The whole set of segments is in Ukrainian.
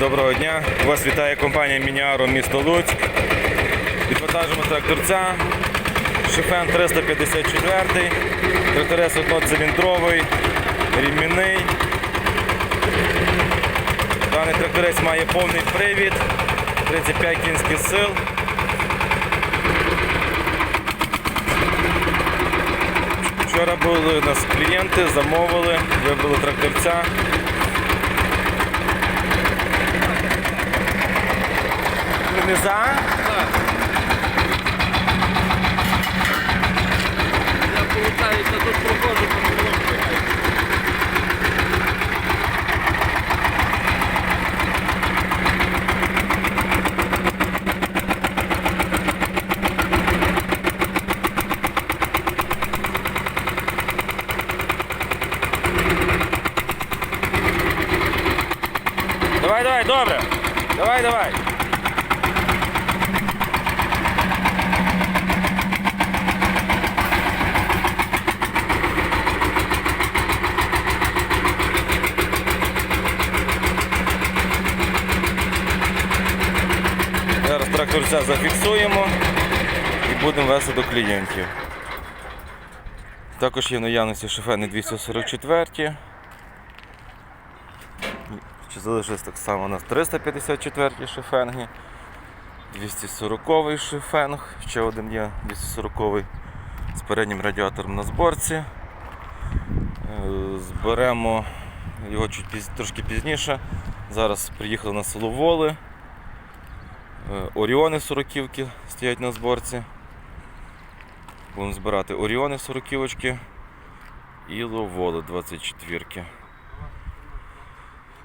Доброго дня. Вас вітає компанія Мініаро місто Луцьк. Відвантажимо тракторця. Шифен 354, тракторез одноциліндровий, рівмінний. Даний тракторець має повний привід, 35 кінських сил. Вчора були у нас клієнти, замовили, вибрали тракторця. фреза. Я получается тут прохожу Давай, давай, добре. Давай, давай. Тракторця зафіксуємо і будемо вести до клієнтів. Також є в наявності шифени 244. Ще залишилось так само у нас 354 шифенги, 240 шифенг, ще один є 240 з переднім радіатором на зборці. Е, Зберемо його чуть піз- трошки пізніше. Зараз приїхали на село Воли. Е, Оріони 40 стоять на зборці. Будемо збирати Оріони 40 і Ловоли 24.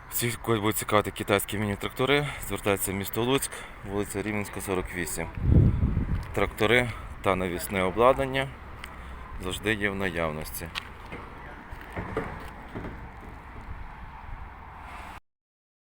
Всі, кого будуть цікавити китайські міні-трактори, звертайтеся в місто Луцьк, вулиця Рівненська, 48. Трактори та навісне обладнання завжди є в наявності.